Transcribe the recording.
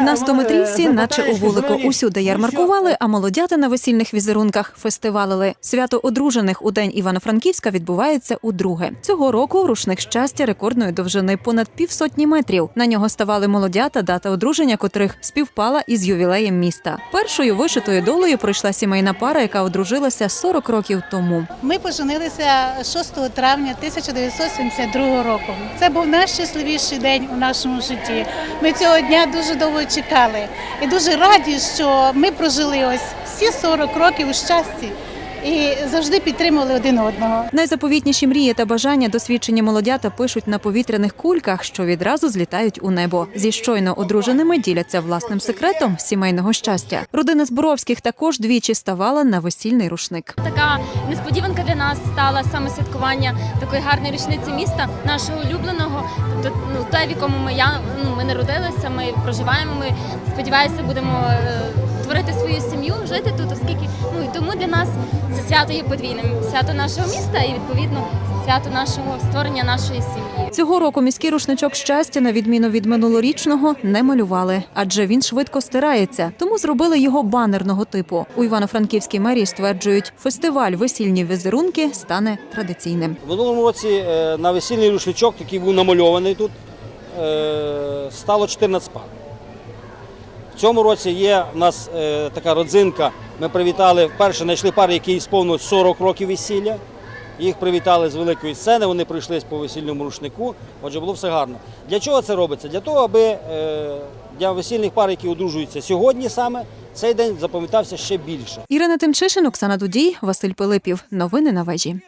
На стометрівці, наче у вулику, усюди ярмаркували, а молодята на весільних візерунках фестивалили. Свято одружених у день Івано-Франківська відбувається удруге. Цього року рушник щастя рекордної довжини понад півсотні метрів. На нього ставали молодята, дата одруження котрих співпала із ювілеєм міста. Першою вишитою долею пройшла сімейна пара, яка одружилася 40 років тому. Ми поженилися 6 травня 1972 року. Це був найщасливіший день у нашому житті. Ми цього дня дуже довго чекали. І дуже раді, що ми прожили ось всі 40 років у щасті і завжди підтримували один одного. Найзаповітніші мрії та бажання досвідчені молодята пишуть на повітряних кульках, що відразу злітають у небо. Зі щойно одруженими діляться власним секретом сімейного щастя. Родина Зборовських також двічі ставала на весільний рушник. Така несподіванка для нас стала саме святкування такої гарної річниці міста, нашого улюбленого. Тобто, ну те, в якому ми я ну ми народилися, ми проживаємо. Ми сподіваюся, будемо е, творити свою сім'ю, жити тут, оскільки ну і тому для нас це свято є подвійним. Свято нашого міста і відповідно свято нашого створення нашої сім'ї. Цього року міський рушничок щастя, на відміну від минулорічного, не малювали, адже він швидко стирається. Тому зробили його банерного типу. У Івано-Франківській мерії стверджують, фестиваль весільні візерунки стане традиційним. В минулому році е, на весільний рушничок, який був намальований тут, е, стало 14 пар. В цьому році є у нас е, така родзинка. Ми привітали вперше знайшли пари, які сповнилось 40 років весілля. Їх привітали з великої сцени, вони пройшлись по весільному рушнику. Отже, було все гарно. Для чого це робиться? Для того, аби е, для весільних пар, які одружуються сьогодні саме, цей день запам'ятався ще більше. Ірина Тимчишин, Оксана Дудій, Василь Пилипів. Новини на вежі.